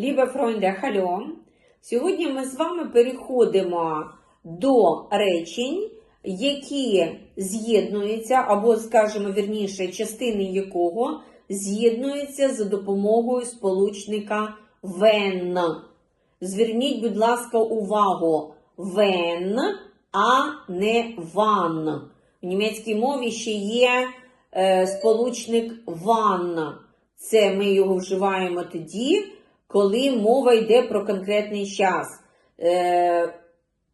Лібе Фройнде, хальо! Сьогодні ми з вами переходимо до речень, які з'єднуються, або, скажімо вірніше, частини якого з'єднуються за допомогою сполучника when. Зверніть, будь ласка, увагу. When, а не van. В німецькій мові ще є е, сполучник van. Це ми його вживаємо тоді, коли мова йде про конкретний час. Е,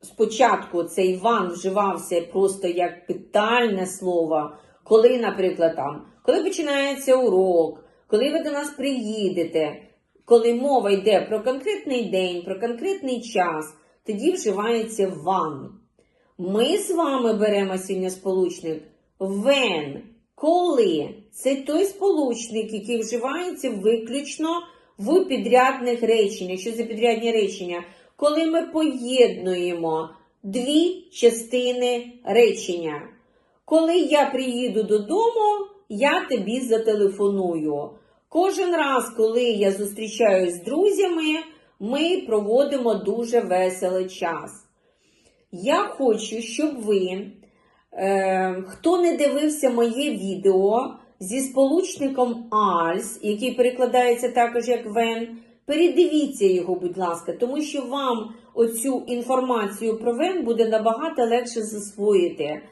спочатку цей ван вживався просто як питальне слово, коли, наприклад, там, коли починається урок, коли ви до нас приїдете, коли мова йде про конкретний день, про конкретний час, тоді вживається ван. Ми з вами беремо сьогодні сполучник when. Коли це той сполучник, який вживається виключно в підрядних реченнях. Що за підрядні речення? Коли ми поєднуємо дві частини речення. Коли я приїду додому, я тобі зателефоную. Кожен раз, коли я зустрічаюсь з друзями, ми проводимо дуже веселий час. Я хочу, щоб ви, е, хто не дивився моє відео зі сполучником als, який перекладається також як when, передивіться його, будь ласка, тому що вам оцю інформацію про when буде набагато легше засвоїти.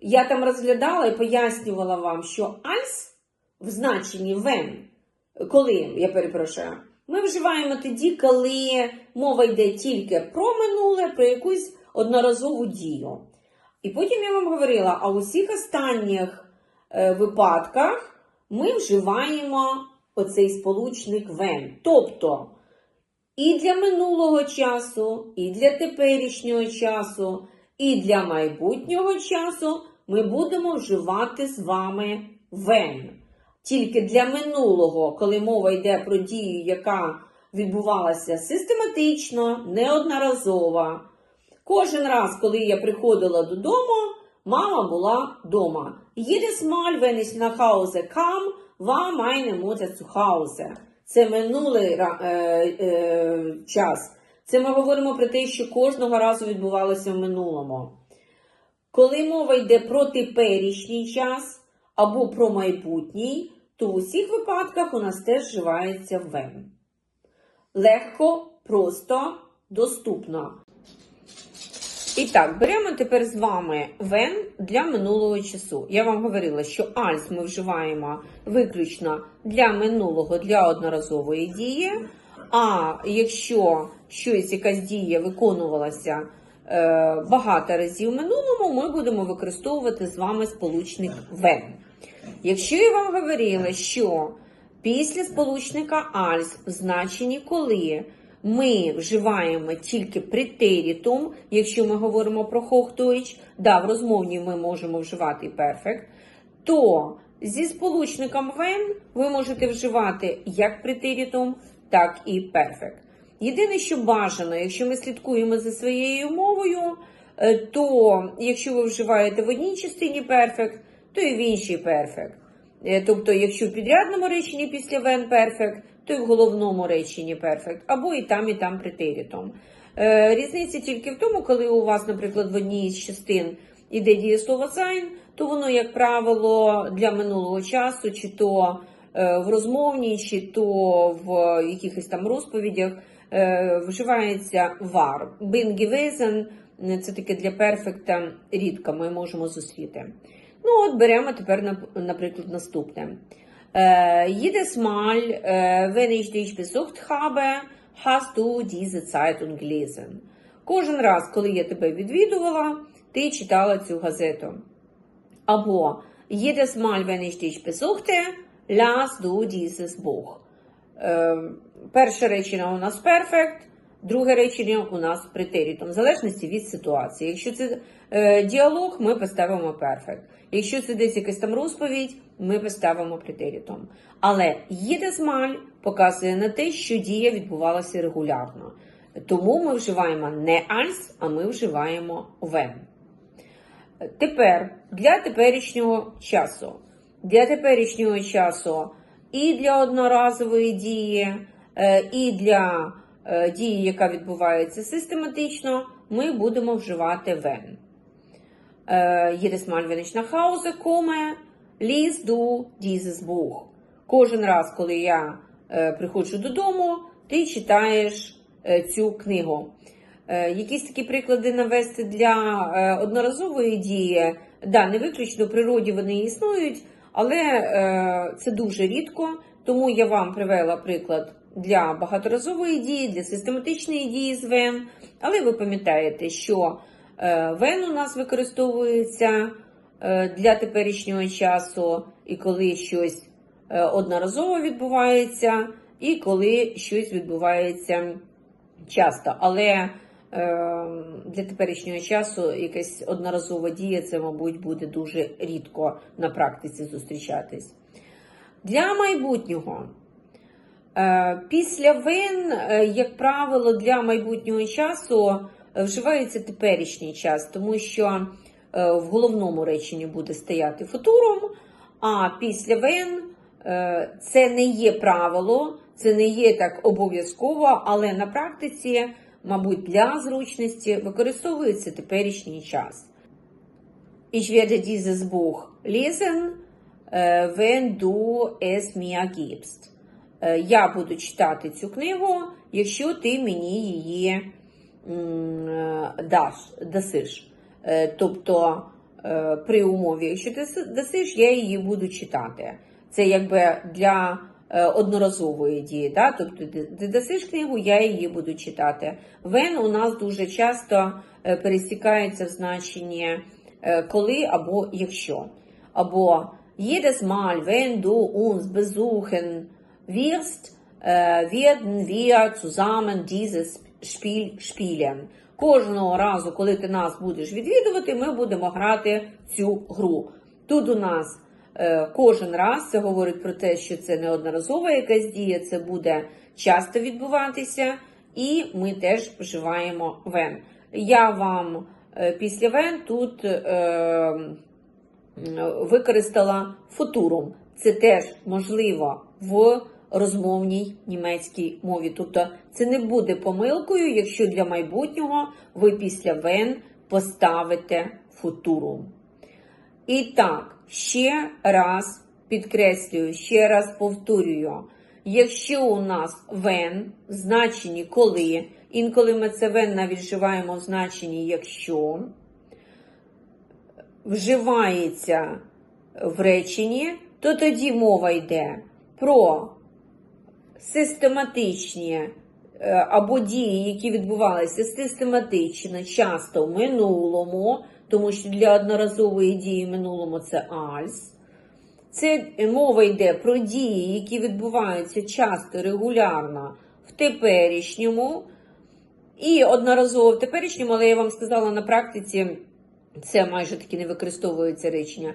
Я там розглядала і пояснювала вам, що als в значенні when, коли, я перепрошую, ми вживаємо тоді, коли мова йде тільки про минуле, про якусь одноразову дію. І потім я вам говорила, а у всіх останніх випадках ми вживаємо оцей сполучник when. Тобто і для минулого часу, і для теперішнього часу, і для майбутнього часу ми будемо вживати з вами when. Тільки для минулого, коли мова йде про дію, яка відбувалася систематично, неодноразово. Кожен раз, коли я приходила додому, мама була вдома. Jedes Mal, wenn ich nach Hause kam, war meine Mutter zu Hause. Це минулий е, е, час. Це ми говоримо про те, що кожного разу відбувалося в минулому. Коли мова йде про теперішній час або про майбутній, то в усіх випадках у нас теж вживається when. Легко, просто, доступно. І так, беремо тепер з вами when для минулого часу. Я вам говорила, що als ми вживаємо виключно для минулого, для одноразової дії. А якщо щось якась дія виконувалася е, багато разів в минулому, ми будемо використовувати з вами сполучник when. Якщо я вам говорила, що після сполучника als в значенні коли ми вживаємо тільки претерітум, якщо ми говоримо про Hochdeutsch, да, в розмовній ми можемо вживати perfect, то зі сполучником when ви можете вживати як претерітум, так і perfect. Єдине, що бажано, якщо ми слідкуємо за своєю мовою, е, то якщо ви вживаєте в одній частині perfect, то і в іншій. Е, Тобто, якщо в підрядному реченні після when perfect, то і в головному реченні perfect, або і там, і там претерітом. Е, Різниця тільки в тому, коли у вас, наприклад, в одній з частин іде дієслово sein, то воно, як правило, для минулого часу, чи то е, в розмовній, чи то в якихось там розповідях е, вживається var. Bin gewesen – це таке для перфекта рідко ми можемо зустріти. Ну, от беремо тепер, наприклад, наступне. Äh, jedes Mal, äh, wenn ich dich besucht habe, hast du diese Zeitung gelesen. Кожен раз, коли я тебе відвідувала, ти читала цю газету. Або jedes Mal, wenn ich dich besuchte, las du dieses Buch. Е, перше речення у нас perfect, друге речення у нас претерітом, в залежності від ситуації. Якщо це е, діалог, ми поставимо perfect. Якщо це десь якась там розповідь, ми поставимо претерітом. Але єдесмаль показує на те, що дія відбувалася регулярно. Тому ми вживаємо не als, а ми вживаємо when. Тепер для теперішнього часу. Для теперішнього часу і для одноразової дії Е, І для дії, яка відбувається систематично, ми будемо вживати. Е, Jedes Mal, wenn ich nach Hause komme, Buch. Кожен раз, коли я е, приходжу додому, ти читаєш е, цю книгу. Е, Якісь такі приклади навести для е, одноразової дії, да, не виключно в природі вони існують, але е, це дуже рідко, тому я вам привела приклад для багаторазової дії, для систематичної дії з ВЕН. Але ви пам'ятаєте, що е, ВЕН у нас використовується е, для теперішнього часу, і коли щось е, одноразово відбувається, і коли щось відбувається часто. Але для теперішнього часу якась одноразова дія, це, мабуть, буде дуже рідко на практиці зустрічатись. Для майбутнього. Е, Після вин, е, як правило, для майбутнього часу е, вживається теперішній час, тому що в головному реченні буде стояти футурум, а після вин це не є правило, це не є так обов'язково, але на практиці, мабуть, для зручності використовується теперішній час. Ich werde dieses Buch lesen, wenn du es mir gibst. Е, Я буду читати цю книгу, якщо ти мені її е, даш, дасиш. Е, Тобто, е, при умові, якщо ти дасиш, я її буду читати. Це якби для е, одноразової дії. Да? Тобто ти, дасиш книгу, я її буду читати. Вен у нас дуже часто е, пересікається в значенні е, коли або якщо. Або jedes Mal, wenn du uns besuchen wirst, äh, werden wir zusammen dieses Spiel spielen. Кожного разу, коли ти нас будеш відвідувати, ми будемо грати цю гру. Тут у нас е, кожен раз це говорить про те, що це неодноразова якась дія, це буде часто відбуватися, і ми теж вживаємо вен. Я вам е, після вен тут. Використала футурум. Це теж можливо в розмовній німецькій мові. Тобто це не буде помилкою, якщо для майбутнього ви після вен поставите футурум. І так, ще раз підкреслюю, ще раз повторюю. Якщо у нас вен в значенні коли, інколи ми це вен навіть вживаємо в значенні якщо, вживається в реченні, то тоді мова йде про систематичні е, або дії, які відбувалися систематично, часто в минулому, тому що для одноразової дії в минулому це альс. Це мова йде про дії, які відбуваються часто, регулярно в теперішньому. І одноразово в теперішньому, але я вам сказала на практиці, це майже таки не використовується речення.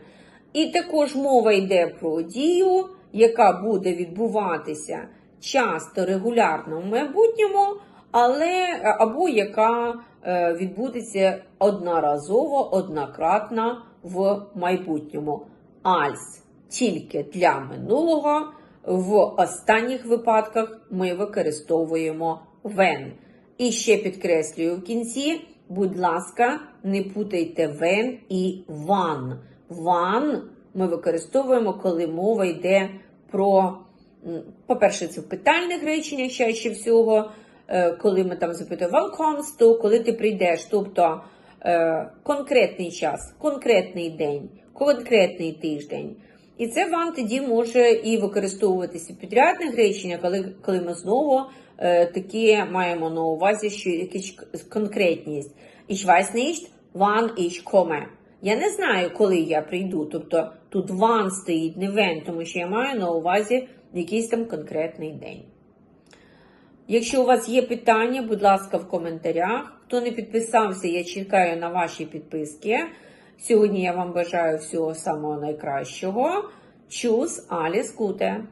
І також мова йде про дію, яка буде відбуватися часто, регулярно в майбутньому, але або яка е, відбудеться одноразово, однократно в майбутньому. Альс тільки для минулого. В останніх випадках ми використовуємо when. І ще підкреслюю в кінці, будь ласка, не путайте when і one. One ми використовуємо, коли мова йде про, по-перше, це в питальних реченнях чаще всього, е, коли ми там запитуємо welcome, то коли ти прийдеш, тобто е, конкретний час, конкретний день, конкретний тиждень. І це вам тоді може і використовуватися в підрядних реченнях, коли, коли ми знову такі маємо на увазі, що якась конкретність. Ich weiß nicht, wann ich komme. Я не знаю, коли я прийду. Тобто тут wann стоїть, не when, тому що я маю на увазі якийсь там конкретний день. Якщо у вас є питання, будь ласка, в коментарях. Хто не підписався, я чекаю на ваші підписки. Сьогодні я вам бажаю всього самого найкращого. Чус, alles Gute!